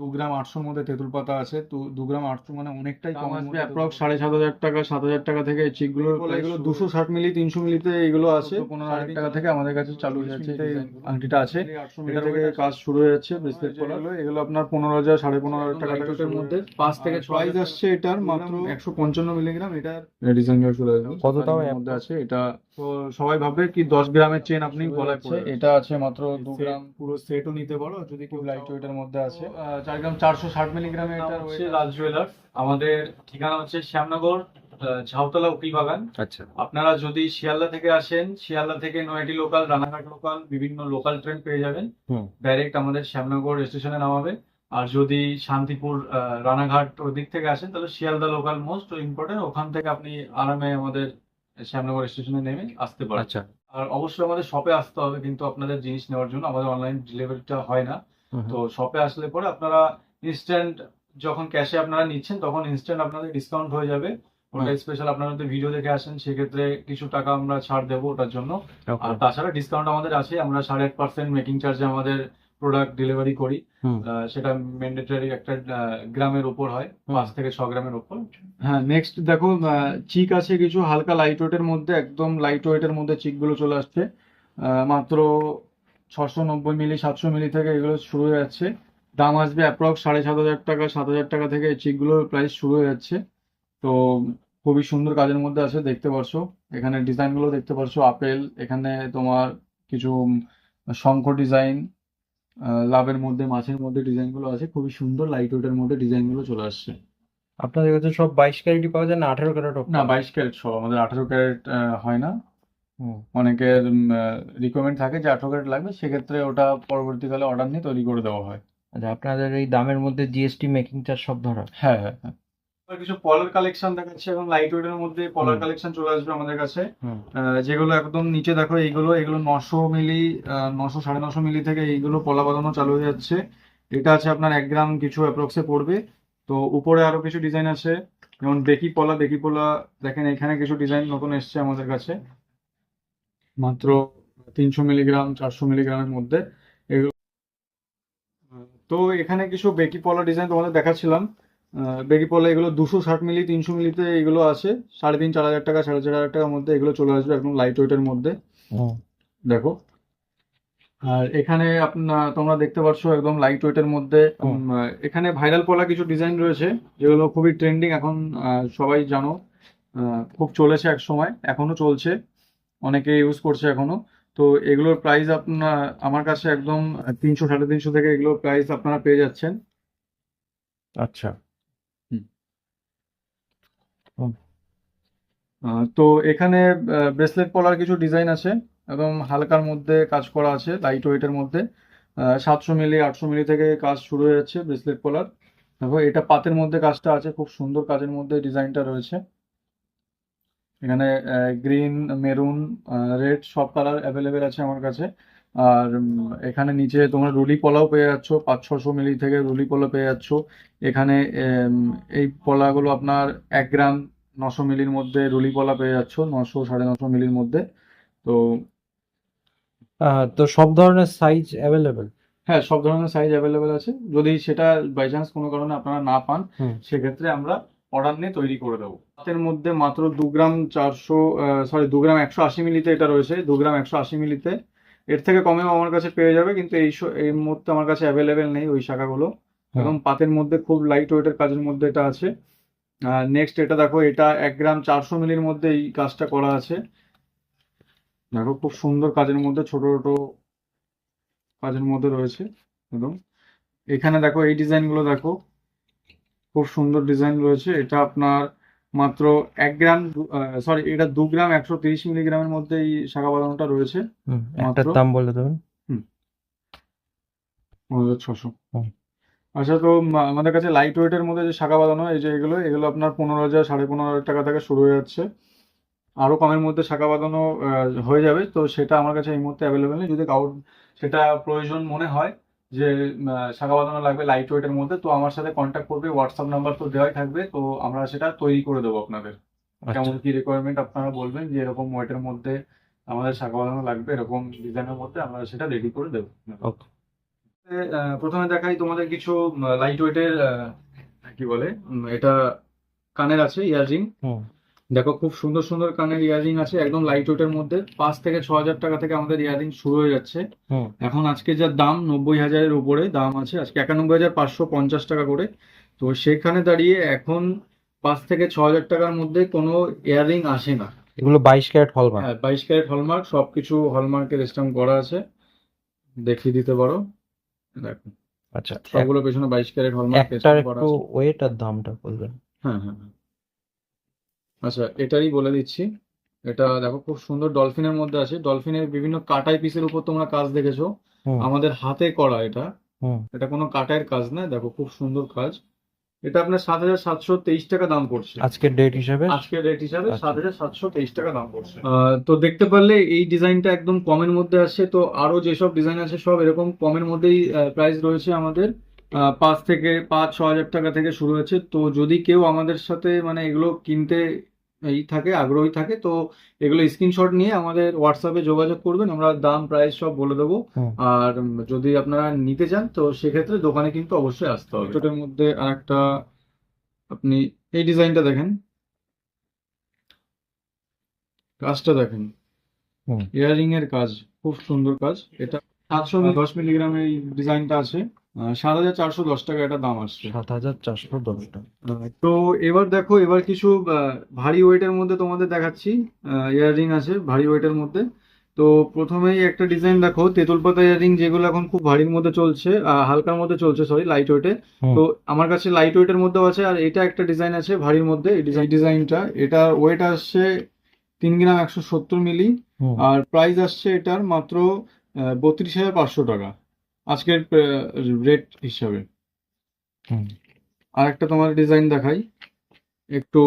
দু গ্রাম আটশোর মধ্যে তেঁতুল পাতা আছে। তো দু গ্রাম আটশো মানে অনেকটাই কম আসবে অ্যাপ্রক্স সাড়ে সাত হাজার টাকা সাত হাজার টাকা থেকে চিকগুলো এগুলো দুশো ষাট মিলি তিনশো মিলিতে এগুলো আছে। পনেরো হাজার টাকা থেকে আমাদের কাছে চালু হয়ে যাচ্ছে আংটিটা আছে। এটা থেকে কাজ শুরু হয়ে যাচ্ছে ব্রেসলেট পরা এগুলো আপনার পনেরো হাজার সাড়ে পনেরো হাজার টাকা থেকে লাইটের মধ্যে পাঁচ থেকে ছ প্রাইস আসছে এটার মাত্র একশো পঞ্চান্ন মিলিগ্রাম। এটার ডিজাইন চলে আসবে কত দাম মধ্যে আছে। এটা তো সবাই ভাববে কি দশ গ্রামের চেন আপনি গলায়। পরে এটা আছে মাত্র দু গ্রাম। পুরো সেটও নিতে পারো যদি কেউ লাইট ওয়েটের মধ্যে আছে। আহ, চার গ্রাম চারশো ষাট মিলিগ্রামে এটা হচ্ছে রয়েছে। রাজ জুয়েলার্স আমাদের ঠিকানা হচ্ছে শ্যামনগর ঝাউতলা উকিল বাগান। আচ্ছা। আপনারা যদি শিয়ালদা থেকে আসেন শিয়ালদা থেকে নয়াটি লোকাল রানাঘাট লোকাল বিভিন্ন লোকাল ট্রেন পেয়ে যাবেন। হুম। ডাইরেক্ট আমাদের শ্যামনগর স্টেশনে নামাবে। আর যদি শান্তিপুর আহ, রানাঘাট ওই দিক থেকে আসেন তাহলে শিয়ালদা লোকাল মোস্ট ইম্পর্টেন্ট ওখান থেকে আপনি আরামে আমাদের শ্যামনগর স্টেশনে নেমে আসতে পারেন আচ্ছা। আর অবশ্যই আমাদের শপে আসতে হবে কিন্তু আপনাদের জিনিস নেওয়ার জন্য আমাদের অনলাইন ডেলিভারিটা হয় না। তো শপে আসলে পরে আপনারা ইনস্ট্যান্ট যখন ক্যাশে আপনারা নিচ্ছেন তখন ইনস্ট্যান্ট আপনাদের ডিসকাউন্ট হয়ে যাবে। ওটা স্পেশাল আপনারা যদি ভিডিও দেখে আসেন সেক্ষেত্রে কিছু টাকা আমরা ছাড় দেবো ওটার জন্য। আর তাছাড়া ডিসকাউন্ট আমাদের আছে আমরা সাড়ে আট পার্সেন্ট মেকিং চার্জে আমাদের প্রোডাক্ট ডেলিভারি করি। সেটা ম্যান্ডেটরি একটা গ্রামের উপর হয় পাঁচ থেকে ছ গ্রামের উপর হ্যাঁ নেক্সট দেখো চিক আছে কিছু হালকা লাইট ওয়েটের মধ্যে একদম লাইট ওয়েটের মধ্যে চিকগুলো চলে আসছে। মাত্র ছশো নব্বই মিলি সাতশো মিলি থেকে এগুলো শুরু হয়ে যাচ্ছে। দাম আসবে অ্যাপ্রক্স সাড়ে সাত হাজার টাকা সাত হাজার টাকা থেকে এই চিকগুলোর প্রাইস শুরু হয়ে যাচ্ছে। তো খুবই সুন্দর কাজের মধ্যে আছে দেখতে পারছ। এখানে ডিজাইনগুলো দেখতে পারছ আপেল এখানে তোমার কিছু শঙ্খ ডিজাইন লাভের মধ্যে মাছের মধ্যে ডিজাইনগুলো আছে। খুবই সুন্দর লাইট ওয়েটের মধ্যে ডিজাইনগুলো চলে আসছে। আপনাদের কাছে সব বাইশ ক্যারেটই পাওয়া যায় না আঠারো ক্যারেট না বাইশ ক্যারেট সব। আমাদের আঠারো ক্যারেট হয় না। অনেকের রিকোয়ারমেন্ট থাকে যে আঠারো ক্যারেট লাগবে। সেক্ষেত্রে ওটা পরবর্তীকালে অর্ডার নিয়ে তৈরি করে দেওয়া হয়। আচ্ছা আপনাদের এই দামের মধ্যে জিএসটি মেকিং চার্জ সব ধরা হ্যাঁ হ্যাঁ হ্যাঁ। কিছু পলার কালেকশন দেখাচ্ছে এবং লাইট ওয়েটের মধ্যে পলার কালেকশন চলে আসবে আমাদের কাছে। যেগুলো একদম নিচে দেখো এইগুলো এগুলো নশো মিলি নশো সাড়ে নশো মিলি থেকে এইগুলো পলা বাঁধানো চালু হয়ে যাচ্ছে। এটা আছে আপনার এক গ্রাম কিছু অ্যাপ্রক্সে পড়বে। তো উপরে আরও কিছু ডিজাইন আছে। যেমন বেকি পলা বেকি পলা দেখেন এখানে কিছু ডিজাইন নতুন এসছে আমাদের কাছে। মাত্র তিনশো মিলিগ্রাম চারশো মিলিগ্রামের মধ্যে। এগুলো তো এখানে কিছু বেকি পলা ডিজাইন তোমাদের দেখাচ্ছিলাম। আহ, বেকি পলা এগুলো দুশো ষাট মিলি তিনশো মিলিতে এগুলো আছে। সাড়ে তিন চার হাজার টাকা সাড়ে চার হাজার টাকার মধ্যে এগুলো চলে আসবে একদম লাইট ওয়েটের মধ্যে। দেখো। আর এখানে আপনার তোমরা দেখতে পাচ্ছ একদম লাইট ওয়েটের মধ্যে এখানে ভাইরাল পলা কিছু ডিজাইন রয়েছে যেগুলো খুবই ট্রেন্ডিং এখন সবাই জানো। খুব চলেছে এক সময় এখনও চলছে। অনেকে ইউজ করছে এখনও। তো এগুলোর প্রাইস আপনার আমার কাছে একদম তিনশো সাড়ে তিনশো থেকে এগুলোর প্রাইস আপনারা পেয়ে যাচ্ছেন। আচ্ছা। তো এখানে ব্রেসলেট পলার কিছু ডিজাইন আছে একদম হালকার মধ্যে কাজ করা আছে লাইট ওয়েটের মধ্যে। সাতশো মিলি, আটশো মিলি থেকে কাজ শুরু হয়ে যাচ্ছে ব্রেসলেট পলার দেখো, এটা পাতের মধ্যে কাজটা আছে, খুব সুন্দর কাজের মধ্যে ডিজাইনটা রয়েছে। এখানে গ্রিন মেরুন রেড সব কালার অ্যাভেলেবেল আছে আমার কাছে। আর এখানে নিচে তোমরা রুলি পলাও পেয়ে যাচ্ছ পাঁচ ছশো মিলি থেকে রুলি পলা পেয়ে যাচ্ছ। এখানে এই পলাগুলো আপনার এক গ্রাম নশো মিলির মধ্যে রুলি পলা পেয়ে যাচ্ছ নশো সাড়ে নশো মিলির মধ্যে। তো তো সব ধরনের সাইজ অ্যাভেলেবেল হ্যাঁ সব ধরনের সাইজ অ্যাভেলেবেল আছে। যদি সেটা বাই চান্স কোনো কারণে আপনারা না পান সেক্ষেত্রে আমরা অর্ডার নিয়ে তৈরি করে দেবো। হাতের মধ্যে মাত্র দু গ্রাম চারশো সরি দু গ্রাম একশো আশি মিলিতে এটা রয়েছে। দু গ্রাম একশো আশি মিলিতে এর থেকে কমেও আমার কাছে পেয়ে যাবে কিন্তু এই এই মুহূর্তে আমার কাছে অ্যাভেলেবেল নেই ওই শাখাগুলো। একদম পাতের মধ্যে খুব লাইট ওয়েটের কাজের মধ্যে এটা আছে। আর নেক্সট এটা দেখো এটা এক গ্রাম চারশো মিলির মধ্যে এই কাজটা করা আছে। দেখো খুব সুন্দর কাজের মধ্যে ছোট ছোট কাজের মধ্যে রয়েছে। একদম এখানে দেখো এই ডিজাইনগুলো দেখো খুব সুন্দর ডিজাইন রয়েছে। এটা আপনার মাত্র এক গ্রাম সরি এটা দু গ্রাম একশো তিরিশ মিলিগ্রামের মধ্যে এই শাখা বাঁধানোটা রয়েছে। মাত্র? দাম বলে দেবেন। ছশো। আচ্ছা তো আমাদের কাছে লাইট ওয়েটের মধ্যে যে শাখা বাঁধানো এই যে এগুলো এগুলো আপনার পনেরো হাজার সাড়ে পনেরো হাজার টাকা থেকে শুরু হয়ে যাচ্ছে। আরও কমের মধ্যে শাখা বাঁধানো হয়ে যাবে তো সেটা আমার কাছে এই মুহূর্তে অ্যাভেলেবেল নেই। যদি কারোর সেটা প্রয়োজন মনে হয় যে শাখা বাঁধানো লাগবে লাইট ওয়েটের মধ্যে তো আমার সাথে কন্ট্যাক্ট করবে হোয়াটসঅ্যাপ নাম্বার তো দেওয়াই থাকবে তো আমরা সেটা তৈরি করে দেবো আপনাদের। আচ্ছা। কেমন কি রিকোয়ারমেন্ট আপনারা বলবেন যে এরকম ওয়েটের মধ্যে আমাদের শাখা বাঁধানো লাগবে এরকম ডিজাইনের মধ্যে আমরা সেটা রেডি করে দেবো। প্রথমে দেখাই তোমাদের কিছু লাইট ওয়েটের কি বলে এটা কানের আছে ইয়াররিং দেখো খুব সুন্দর সুন্দর কানের ইয়াররিং আছে একদম লাইট ওয়েটের মধ্যে। পাঁচ থেকে ছ হাজার টাকা থেকে আমাদের ইয়াররিং শুরু হয়ে যাচ্ছে। এখন আজকে যা দাম নব্বই হাজারের উপরে দাম আছে। আজকে একানব্বই হাজার পাঁচশো পঞ্চাশ টাকা করে। তো সেখানে দাঁড়িয়ে এখন পাঁচ থেকে ছ হাজার টাকার মধ্যে কোনো ইয়াররিং আসে না। এগুলো বাইশ ক্যারেট হলমার্ক হ্যাঁ বাইশ ক্যারেট হলমার্ক সবকিছু হলমার্কের স্ট্যাম্প করা আছে। দেখিয়ে দিতে পারো। দেখো। আচ্ছা সবগুলো পেছনে বাইশ ক্যারেট হলমার্ক একটু ওয়েট আর দামটা বলবেন। হ্যাঁ হ্যাঁ হ্যাঁ। আচ্ছা এটারই বলে দিচ্ছি। এটা দেখো খুব সুন্দর ডলফিনের মধ্যে আছে। ডলফিনের বিভিন্ন কাটাই পিসের উপর তোমরা কাজ দেখেছ। আমাদের হাতে করা এটা। এটা কোনো কাটাইয়ের কাজ না। দেখো খুব সুন্দর কাজ। এটা আপনার সাত হাজার সাতশো তেইশ টাকা দাম পড়ছে। আজকের ডেট হিসাবে? আজকের রেট হিসাবে আচ্ছা। সাত হাজার সাতশো তেইশ টাকা দাম পড়ছে। তো দেখতে পারলে এই ডিজাইনটা একদম কমের মধ্যে আসছে তো আরও যেসব ডিজাইন আছে সব এরকম কমের মধ্যেই প্রাইস রয়েছে আমাদের। পাঁচ থেকে পাঁচ ছ হাজার টাকা থেকে শুরু হয়েছে। তো যদি কেউ আমাদের সাথে মানে এগুলো কিনতে এই থাকে আগ্রহী থাকে। তো এগুলো স্ক্রিনশট নিয়ে আমাদের হোয়াটসঅ্যাপে যোগাযোগ করবেন আমরা দাম প্রাইস সব বলে দেবো। আর যদি আপনারা নিতে চান তো সেক্ষেত্রে দোকানে কিন্তু অবশ্যই আসতে হবে। এটার মধ্যে আরেকটা আপনি এই ডিজাইনটা দেখেন। কাজটা দেখেন। হুম। ইয়াররিং এর কাজ খুব সুন্দর কাজ। এটা সাতশো দশ মিলিগ্রাম এই ডিজাইনটা আছে। সাত হাজার চারশো দশ টাকা এটা দাম আসছে। সাত হাজার চারশো দশ টাকা। তো এবার দেখো এবার কিছু ভারী ওয়েটের মধ্যে তোমাদের দেখাচ্ছি। ইয়াররিং আছে ভারী ওয়েটের মধ্যে। তো প্রথমেই একটা ডিজাইন দেখো তেঁতুল পাতা ইয়াররিং যেগুলো এখন খুব ভারীর মধ্যে চলছে হালকার মধ্যে চলছে সরি লাইট ওয়েটে তো আমার কাছে লাইট ওয়েটের মধ্যেও আছে আর এটা একটা ডিজাইন আছে ভারীর মধ্যে এই ডিজাইন ডিজাইনটা। এটা ওয়েট আসছে তিন গ্রাম একশো সত্তর মিলি। আর প্রাইস আসছে এটার মাত্র বত্রিশ হাজার পাঁচশো টাকা। আজকের রেট হিসাবে। হুম। আর একটা তোমার ডিজাইন দেখাই। একটু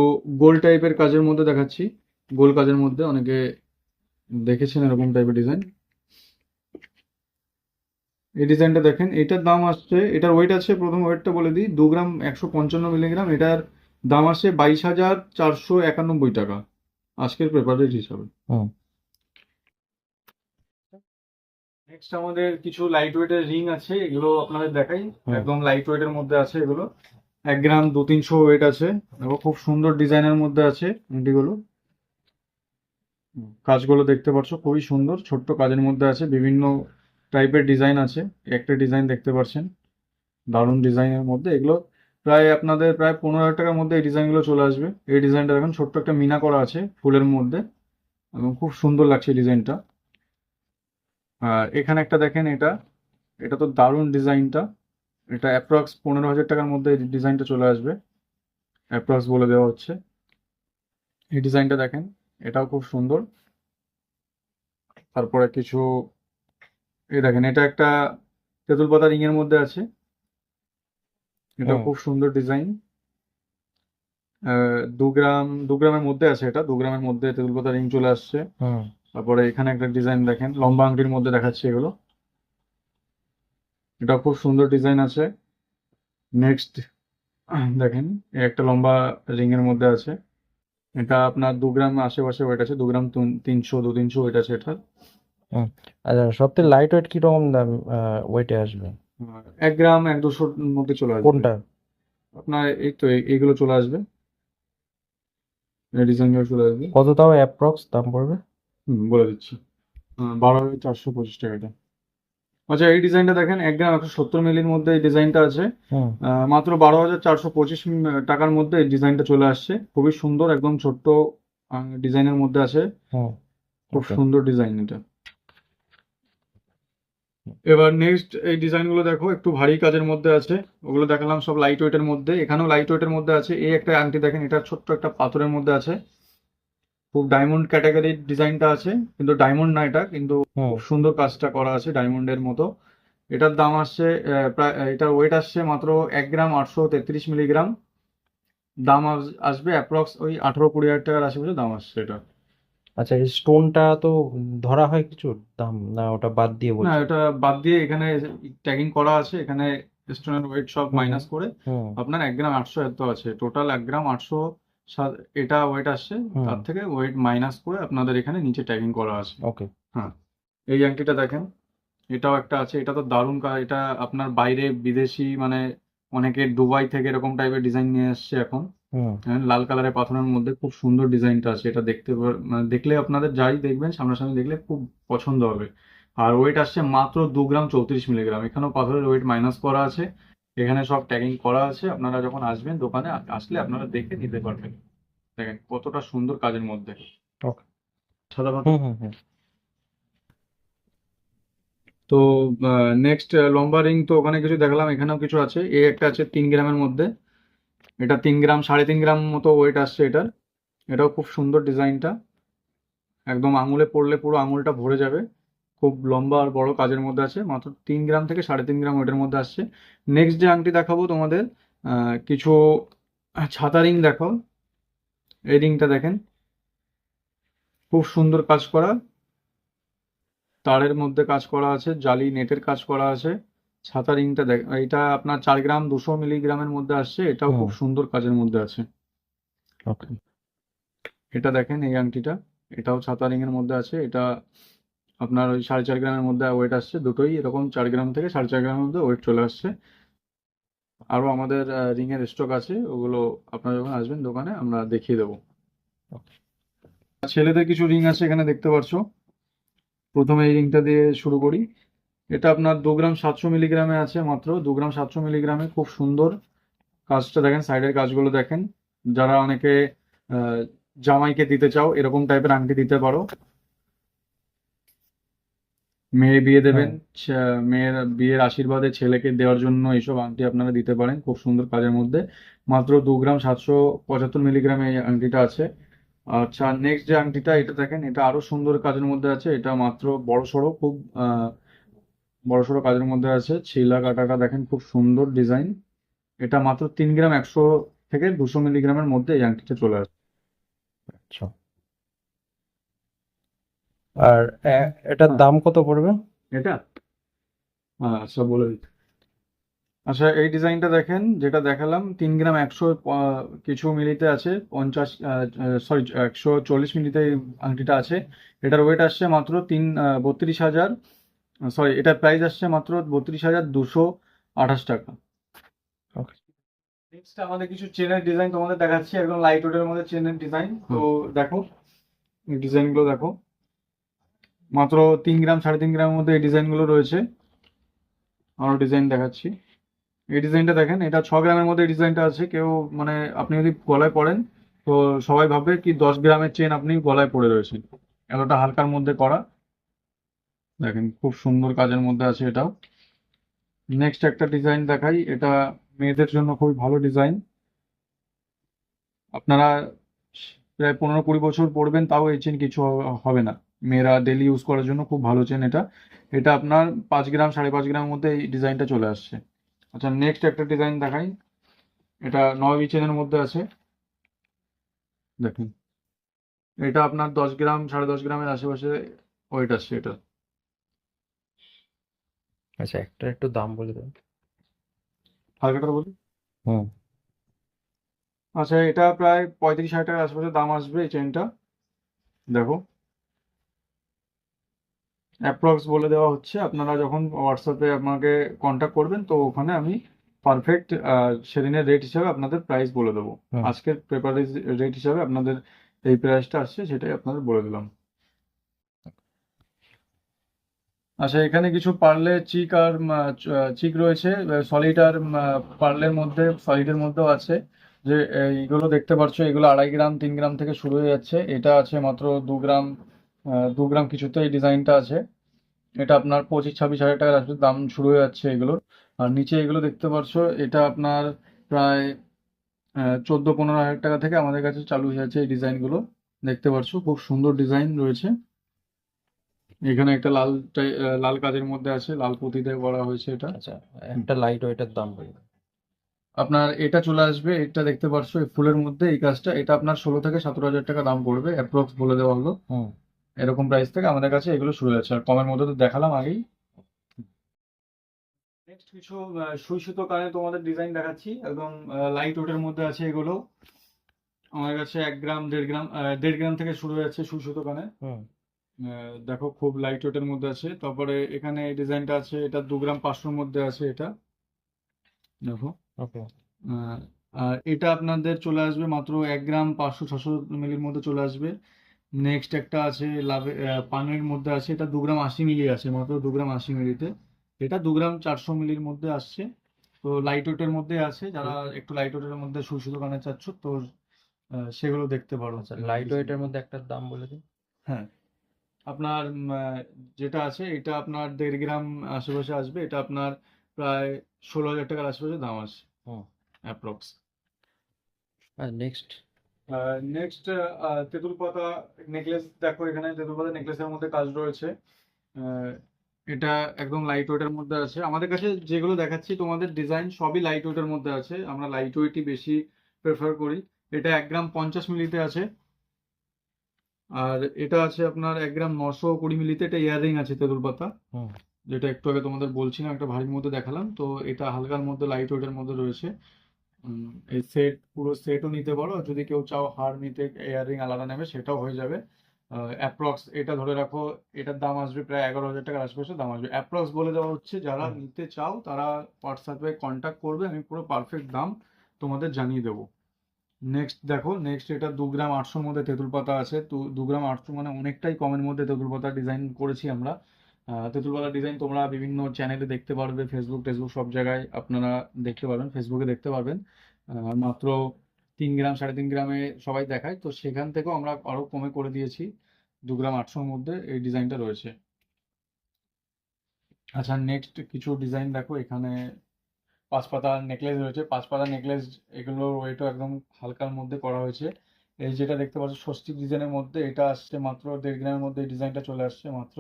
গোল টাইপের কাজের মধ্যে দেখাচ্ছি। গোল কাজের মধ্যে অনেকে দেখেছেন এরকম টাইপের ডিজাইন এই ডিজাইনটা দেখেন এটার দাম আসছে এটার ওয়েট আছে প্রথম ওয়েটটা বলে দিই দু গ্রাম একশো পঞ্চান্ন মিলিগ্রাম এটার দাম আসছে বাইশ হাজার চারশো একানব্বই টাকা। আজকের পেপার রেট হিসাবে হুম নেক্সট আমাদের কিছু লাইট ওয়েটের রিং আছে এগুলো আপনাদের দেখাই। একদম লাইট ওয়েটের মধ্যে আছে এগুলো। এক গ্রাম দু তিনশো ওয়েট আছে। দেখো খুব সুন্দর ডিজাইনের মধ্যে আছে এগুলো। কাজগুলো দেখতে পাচ্ছ খুবই সুন্দর। ছোট্ট কাজের মধ্যে আছে বিভিন্ন টাইপের ডিজাইন আছে। একটা ডিজাইন দেখতে পাচ্ছেন দারুণ ডিজাইনের মধ্যে। এগুলো প্রায় আপনাদের প্রায় পনেরো হাজার টাকার মধ্যে এই ডিজাইনগুলো চলে আসবে। এই ডিজাইনটা দেখেন ছোট্ট একটা মিনা করা আছে ফুলের মধ্যে। এবং খুব সুন্দর লাগছে ডিজাইনটা আর এখানে একটা দেখেন এটা। এটা তো দারুণ ডিজাইনটা। এটা অ্যাপ্রক্স পনেরো হাজার টাকার মধ্যে ডিজাইনটা চলে আসবে। অ্যাপ্রক্স বলে দেওয়া হচ্ছে। এই ডিজাইনটা দেখেন এটাও খুব সুন্দর। তারপরে কিছু এই দেখেন এটা একটা তেঁতুল পাতা রিং এর মধ্যে আছে। এটা খুব সুন্দর ডিজাইন। দু গ্রাম দু গ্রামের মধ্যে আছে এটা। দু গ্রামের মধ্যে তেঁতুল পাতা রিং চলে আসছে। তারপরে এখানে একটা ডিজাইন দেখেন লম্বা আংটির মধ্যে দেখাচ্ছে এগুলো। এটা খুব সুন্দর ডিজাইন আছে। নেক্সট দেখেন একটা লম্বা রিং এর মধ্যে আছে। এটা আপনার দু গ্রাম আশেপাশে ওয়েট আছে দু গ্রাম তিন- তিনশো দু তিনশো ওয়েট আছে এটা আচ্ছা সবথেকে লাইট ওয়েট কীরকম দাম ওয়েটে আসবে? এক গ্রাম এক দুশোর মধ্যে চলে আসবে। কোনটা? আপনার এই তো এই- এইগুলো চলে আসবে। এই ডিজাইনগুলো চলে আসবে। কত তাও অ্যাপ্রক্স দাম পড়বে? বলে দিচ্ছি। বারো হাজার চারশো পঁচিশ টাকা এটা। আচ্ছা এই ডিজাইনটা দেখেন এক গ্রাম একশো সত্তর মিলির মধ্যে এই ডিজাইনটা আছে। আহ, মাত্র বারো হাজার চারশো পঁচিশ টাকার মধ্যে এই ডিজাইনটা চলে আসছে। খুবই সুন্দর একদম ছোট্ট ডিজাইনের মধ্যে আছে। খুব সুন্দর ডিজাইন এটা। এবার নেক্সট এই ডিজাইনগুলো দেখো একটু ভারী কাজের মধ্যে আছে। ওগুলো দেখালাম সব লাইট ওয়েটের মধ্যে। এখানেও লাইট ওয়েটের মধ্যে আছে। এই একটা আংটি দেখেন এটা ছোট্ট একটা পাথরের মধ্যে আছে। খুব ডায়মন্ড ক্যাটাগরির ডিজাইনটা আছে কিন্তু ডায়মন্ড না এটা কিন্তু খুব সুন্দর কাজটা করা আছে ডায়মন্ডের মতো। এটার দাম আসছে প্রায় এটার ওয়েট আসছে মাত্র এক গ্রাম আটশো তেত্রিশ মিলিগ্রাম দাম আস- আসবে অ্যাপ্রক্স ওই আঠারো কুড়ি হাজার টাকার আশেপাশে দাম আসছে এটা। আচ্ছা এই স্টোনটা তো ধরা হয় কিছু দাম না ওটা বাদ দিয়ে না বলছি এটা বাদ দিয়ে এখানে ট্যাগিং করা আছে এখানে স্টোনের ওয়েট সব মাইনাস করে আপনার এক গ্রাম আটশো এত আছে। টোটাল এক গ্রাম আটশো এটা ওয়েট আসছে। তার থেকে ওয়েট মাইনাস করে আপনাদের এখানে নিচে ট্যাগিং করা আছে। ওকে হ্যাঁ এই আংটিটা দেখেন এটাও একটা আছে এটা তো দারুণ কা- এটা আপনার বাইরে বিদেশি মানে অনেকে দুবাই থেকে এরকম টাইপের ডিজাইন নিয়ে আসছে এখন। হ্যাঁ, লাল কালারের পাথরের মধ্যে খুব সুন্দর ডিজাইনটা আছে এটা দেখতে মানে দেখলে আপনাদের যাই দেখবেন সামনাসামনি দেখলে খুব পছন্দ হবে। আর ওয়েট আসছে মাত্র দু গ্রাম চৌত্রিশ মিলিগ্রাম এখানেও পাথরের ওয়েট মাইনাস করা আছে। এখানে সব ট্যাগিং করা আছে আপনারা যখন আসবেন দোকানে আসলে আপনারা দেখে নিতে পারবেন। দেখেন কতটা সুন্দর কাজের মধ্যে। তো নেক্সট লম্বা রিং তো ওখানে কিছু দেখলাম এখানেও কিছু আছে। এ একটা আছে তিন গ্রামের মধ্যে। এটা তিন গ্রাম সাড়ে তিন গ্রাম মতো ওয়েট আসছে এটার। এটাও খুব সুন্দর ডিজাইনটা একদম আঙুলে পড়লে পুরো আঙুলটা ভরে যাবে। খুব লম্বা আর বড় কাজের মধ্যে আছে মাত্র তিন গ্রাম থেকে সাড়ে তিন গ্রাম ওয়েটের মধ্যে আসছে। নেক্সট যে আংটি দেখাবো তোমাদের কিছু ছাতা রিং দেখো এই রিংটা দেখেন খুব সুন্দর কাজ করা। তারের মধ্যে কাজ করা আছে জালি নেটের কাজ করা আছে। ছাতা রিংটা দেখ এটা আপনার চার গ্রাম দুশো মিলিগ্রামের মধ্যে আসছে এটাও খুব সুন্দর কাজের মধ্যে আছে। ওকে। এটা দেখেন এই আংটিটা এটাও ছাতা রিং এর মধ্যে আছে এটা আপনার ওই সাড়ে চার গ্রামের মধ্যে ওয়েট আসছে দুটোই এরকম চার গ্রাম থেকে সাড়ে চার গ্রামের মধ্যে ওয়েট চলে আসছে। আরও আমাদের রিংয়ের স্টক আছে ওগুলো আপনারা যখন আসবেন দোকানে আমরা দেখিয়ে দেবো। ছেলেদের কিছু রিং আছে এখানে দেখতে পাচ্ছো প্রথমে এই রিংটা দিয়ে শুরু করি। এটা আপনার দু গ্রাম সাতশো মিলিগ্রামে আছে মাত্র। দু গ্রাম সাতশো মিলিগ্রামে খুব সুন্দর কাজটা দেখেন সাইডের কাজগুলো দেখেন। যারা অনেকে আহ, জামাইকে দিতে চাও এরকম টাইপের আংটি দিতে পারো। মেয়ে বিয়ে দেবেন মেয়ের বিয়ের আশীর্বাদে ছেলেকে দেওয়ার জন্য এইসব আংটি আপনারা দিতে পারেন খুব সুন্দর কাজের মধ্যে। মাত্র দু গ্রাম সাতশো পঁচাত্তর মিলিগ্রামে এই আংটিটা আছে। আচ্ছা নেক্সট যে আংটিটা এটা দেখেন এটা আরও সুন্দর কাজের মধ্যে আছে। এটা মাত্র বড় সড়ো খুব আহ, বড় সড়ো কাজের মধ্যে আছে। ছিলা কাটাটা দেখেন খুব সুন্দর ডিজাইন। এটা মাত্র তিন গ্রাম একশো থেকে দুশো মিলিগ্রামের মধ্যে এই আংটিটা চলে আসে। আচ্ছা। আর এটার হ্যাঁ। দাম কত পড়বে? এটা? আচ্ছা বলে দিচ্ছি আচ্ছা এই ডিজাইনটা দেখেন যেটা দেখালাম তিন গ্রাম একশো কিছু মিলিতে আছে পঞ্চাশ সরি একশো চল্লিশ মিলিতে আংটিটা আছে। এটার ওয়েট আসছে মাত্র তিন বত্রিশ হাজার সরি এটার প্রাইস আসছে মাত্র বত্রিশ হাজার দুশো আঠাশ টাকা. নেক্সট আমাদের কিছু চেনের ডিজাইন তোমাদের দেখাচ্ছি একদম লাইট ওয়েটের মধ্যে চেনের ডিজাইন তো দেখো ডিজাইনগুলো দেখো। মাত্র তিন গ্রাম, সাড়ে তিন গ্রামের মধ্যে এই ডিজাইনগুলো রয়েছে। আরও ডিজাইন দেখাচ্ছি। এই ডিজাইনটা দেখেন, এটা ছ গ্রামের মধ্যে ডিজাইনটা আছে। কেউ মানে আপনি যদি গলায় পড়েন, তো সবাই ভাববে কি দশ গ্রামের চেন আপনি গলায় পড়ে রয়েছেন। এতটা হালকার মধ্যে করা। দেখেন, খুব সুন্দর কাজের মধ্যে আছে এটাও। নেক্সট একটা ডিজাইন দেখাই। এটা মেয়েদের জন্য খুবই ভালো ডিজাইন আপনারা প্রায় পনেরো কুড়ি বছর পরবেন তাও এই চেন কিছু হবে না। মেয়েরা ডেলি ইউজ করার জন্য খুব ভালো চেন এটা। এটা আপনার পাঁচ গ্রাম সাড়ে পাঁচ গ্রামের মধ্যে এই ডিজাইনটা চলে আসছে। আচ্ছা নেক্সট একটা ডিজাইন দেখাই। এটা নয় চেনের মধ্যে আছে। দেখুন। এটা আপনার দশ গ্রাম সাড়ে দশ গ্রামের আশেপাশে ওয়েট আসছে এটা। আচ্ছা একটা একটু দাম বলে দেবেন হালকাটা বলি হুম। আচ্ছা এটা প্রায় পঁয়ত্রিশ হাজার টাকার আশেপাশে দাম আসবে এই চেনটা দেখো। অ্যাপ্রক্স বলে দেওয়া হচ্ছে। আপনারা যখন হোয়াটসঅ্যাপে আপনাকে কন্ট্যাক্ট করবেন তো ওখানে আমি পারফেক্ট সেদিনের রেট হিসাবে আপনাদের প্রাইস বলে দেবো। আজকের পেপার রেট হিসাবে আপনাদের এই প্রাইসটা আসছে সেটাই আপনাদের বলে দিলাম। আচ্ছা এখানে কিছু পার্লের চিক আর চিক রয়েছে। সলিড আর পার্লের মধ্যে সলিডের মধ্যেও আছে। যে এইগুলো দেখতে পাচ্ছ এগুলো আড়াই গ্রাম তিন গ্রাম থেকে শুরু হয়ে যাচ্ছে। এটা আছে মাত্র দু গ্রাম দু গ্রাম কিছুতে এই ডিজাইনটা আছে। এটা আপনার পঁচিশ ছাব্বিশ হাজার টাকার আসবে দাম শুরু হয়ে যাচ্ছে এগুলোর। আর নিচে এগুলো দেখতে পারছ এটা আপনার প্রায় চোদ্দ পনেরো হাজার টাকা থেকে আমাদের কাছে চালু হয়ে আছে এই ডিজাইনগুলো। দেখতে পাচ্ছ খুব সুন্দর ডিজাইন রয়েছে। এখানে একটা লাল লাল কাজের মধ্যে আছে লাল পুঁতিতে করা হয়েছে এটা। আচ্ছা একটা লাইট ওয়েটের দাম আপনার এটা চলে আসবে এটা দেখতে পাচ্ছ এই ফুলের মধ্যে এই কাজটা এটা আপনার ষোলো থেকে সতেরো হাজার টাকা দাম পড়বে অ্যাপ্রক্স বলে দেওয়া হলো। হুম। এরকম প্রাইস থেকে আমাদের কাছে এগুলো শুরু হয়েছে। আর কমের মধ্যে তো দেখালাম আগেই। নেক্সট কিছু সুই সুতো কানে তোমাদের ডিজাইন দেখাচ্ছি। একদম লাইট ওয়েটের মধ্যে আছে এগুলো। আমাদের কাছে এক গ্রাম দেড় গ্রাম আহ, দেড় গ্রাম থেকে শুরু হয়ে যাচ্ছে সুই সুতো কানে। আহ, দেখো খুব লাইট ওয়েটের মধ্যে আছে। তারপরে এখানে এই ডিজাইনটা আছে এটা দু গ্রাম পাঁচশোর মধ্যে আছে এটা। দেখো। ওকে। আহ, আর এটা আপনাদের চলে আসবে মাত্র এক গ্রাম পাঁচশো ছশো মিলির মধ্যে চলে আসবে। নেক্সট একটা আছে লাভে পানের মধ্যে আছে এটা দু গ্রাম আশি মিলি আছে মাত্র দু গ্রাম আশি মিলিতে। এটা দু গ্রাম চারশো মিলির মধ্যে আসছে। তো লাইট ওয়েটের মধ্যে আছে যারা একটু লাইট ওয়েটের মধ্যে সুতো কানে চাচ্ছ তো সেগুলো দেখতে পারো আচ্ছা লাইট ওয়েটের মধ্যে একটা দাম বলে দিন হ্যাঁ। আপনার যেটা আছে এটা আপনার দেড় গ্রাম আশেপাশে আসবে এটা আপনার প্রায় ষোলো হাজার টাকার আশেপাশে দাম আছে। অ্যাপ্রক্স আর নেক্সট নেক্সট তেঁতুল পাতা নেকলেস দেখো এখানে তেঁতুল পাতা নেকলেসের মধ্যে কাজ রয়েছে। এটা একদম লাইট ওয়েটের মধ্যে আছে। আমাদের কাছে যেগুলো দেখাচ্ছি তোমাদের ডিজাইন সবই লাইট ওয়েটের মধ্যে আছে। আমরা লাইট ওয়েটই বেশি প্রেফার করি। এটা এক গ্রাম পঞ্চাশ মিলিতে আছে। আর এটা আছে আপনার এক গ্রাম নশো কুড়ি মিলিতে এটা ইয়াররিং আছে তেঁতুল পাতা যেটা একটু আগে তোমাদের বলছিলাম একটা ভারীর মধ্যে দেখালাম। তো এটা হালকার মধ্যে লাইট ওয়েটের মধ্যে রয়েছে। এই সেট পুরো সেটও নিতে পারো। যদি কেউ চাও হার নিতে ইয়াররিং আলাদা নেবে সেটাও হয়ে যাবে। অ্যাপ্রক্স এটা ধরে রাখো এটার দাম আসবে প্রায় এগারো হাজার টাকার আশেপাশে দাম আসবে। অ্যাপ্রক্স বলে দেওয়া হচ্ছে যারা নিতে চাও তারা হোয়াটসঅ্যাপে কন্ট্যাক্ট করবে আমি পুরো পারফেক্ট দাম তোমাদের জানিয়ে দেবো। নেক্সট দেখো নেক্সট এটা দু গ্রাম আটশোর মধ্যে তেঁতুল পাতা আছে। তো দু গ্রাম আটশো মানে অনেকটাই কমের মধ্যে তেঁতুল পাতা ডিজাইন করেছি আমরা। আহ, তেঁতুল পাতা ডিজাইন তোমরা বিভিন্ন চ্যানেলে দেখতে পারবে ফেসবুক টেসবুক সব জায়গায় আপনারা দেখতে পারবেন ফেসবুকে দেখতে পারবেন। মাত্র তিন গ্রাম সাড়ে তিন গ্রামে সবাই দেখায় তো সেখান থেকেও আমরা আরও কমে করে দিয়েছি দু গ্রাম আটশোর মধ্যে এই ডিজাইনটা রয়েছে। আচ্ছা নেক্সট কিছু ডিজাইন দেখো এখানে পাঁচ পাতা নেকলেস রয়েছে। পাঁচ পাতা নেকলেস এগুলোর ওয়েটও একদম হালকার মধ্যে করা হয়েছে। এই যেটা দেখতে পাচ্ছ স্বস্তিক ডিজাইনের মধ্যে এটা আসছে মাত্র দেড় গ্রামের মধ্যে এই ডিজাইনটা চলে আসছে মাত্র।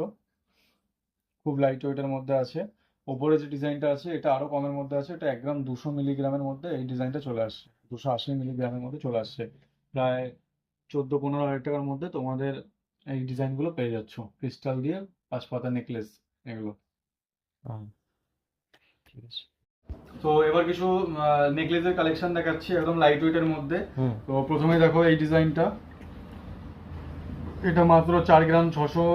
খুব লাইট ওয়েটের মধ্যে আছে। ওপরে যে ডিজাইনটা আছে এটা আরও কমের মধ্যে আছে। এটা এক গ্রাম দুশো মিলিগ্রামের মধ্যে এই ডিজাইনটা চলে আসছে। দুশো আশি মিলিগ্রামের মধ্যে চলে আসছে। প্রায় চোদ্দ পনেরো হাজার টাকার মধ্যে তোমাদের এই ডিজাইনগুলো পেয়ে যাচ্ছ। ক্রিস্টাল দিয়ে পাঁচ পাতা নেকলেস এগুলো। ঠিক আছে। তো এবার কিছু নেকলেসের কালেকশন দেখাচ্ছি একদম লাইট ওয়েটের মধ্যে। তো প্রথমে দেখো এই ডিজাইনটা। এটা মাত্র চার গ্রাম ছশো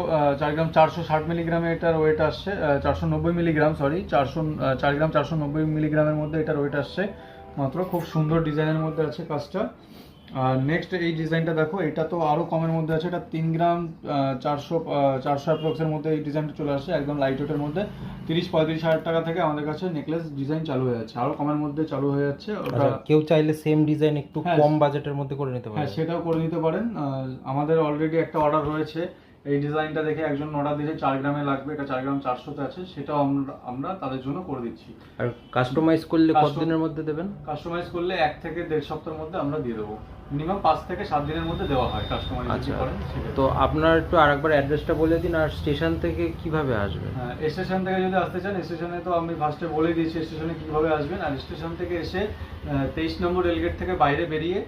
চার গ্রাম চারশো ষাট মিলিগ্রামে এটার ওয়েট আসছে চারশো নব্বই মিলিগ্রাম সরি চারশো চার গ্রাম চারশো নব্বই মিলিগ্রামের মধ্যে এটার ওয়েট আসছে। মাত্র খুব সুন্দর ডিজাইনের মধ্যে আছে কাজটা। আর নেক্সট এই ডিজাইনটা দেখো এটা তো আরও কমের মধ্যে আছে এটা তিন গ্রাম চারশো চারশো অ্যাপ্রক্সের মধ্যে এই ডিজাইনটা চলে আসছে একদম লাইট ওয়েটের মধ্যে। তিরিশ পঁয়ত্রিশ হাজার টাকা থেকে আমাদের কাছে নেকলেস ডিজাইন চালু হয়ে যাচ্ছে আরও কমের মধ্যে চালু হয়ে যাচ্ছে ওটা আচ্ছা কেউ চাইলে সেম ডিজাইন একটু হ্যাঁ। কম বাজেটের মধ্যে করে নিতে হ্যাঁ পারে সেটাও করে নিতে পারেন। আমাদের অলরেডি একটা অর্ডার রয়েছে এই ডিজাইনটা দেখে একজন অর্ডার দিয়েছে চার গ্রামে লাগবে এটা চার গ্রাম চারশোতে আছে সেটাও আমরা আমরা তাদের জন্য করে দিচ্ছি। আর কাস্টমাইজ করলে কতদিনের মধ্যে দেবেন? কাস্টমাইজ করলে এক থেকে দেড় সপ্তাহের মধ্যে আমরা দিয়ে দেবো। মিনিমাম পাঁচ থেকে সাত দিনের মধ্যে দেওয়া হয় কাস্টমাইজ যদি আচ্ছা। তো আপনার একটু আরেকবার অ্যাড্রেসটা বলে দিন আর স্টেশন থেকে কীভাবে আসবেন? হ্যাঁ, স্টেশন থেকে যদি আসতে চান স্টেশনে তো আমি ফার্স্টে বলে দিয়েছি স্টেশনে কীভাবে আসবেন। আর স্টেশন থেকে এসে তেইশ নম্বর রেলগেট থেকে বাইরে বেরিয়ে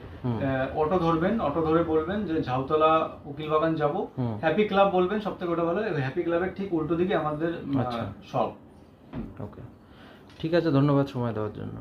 অটো ধরবেন। অটো ধরে বলবেন যে ঝাউতলা উকিল বাগান যাব। হ্যাপি ক্লাব বলবেন সব থেকে ওটা ভালো। হ্যাপি ক্লাবের ঠিক উল্টো দিকে আমাদের আচ্ছা। সব ওকে। ঠিক আছে ধন্যবাদ সময় দেওয়ার জন্য।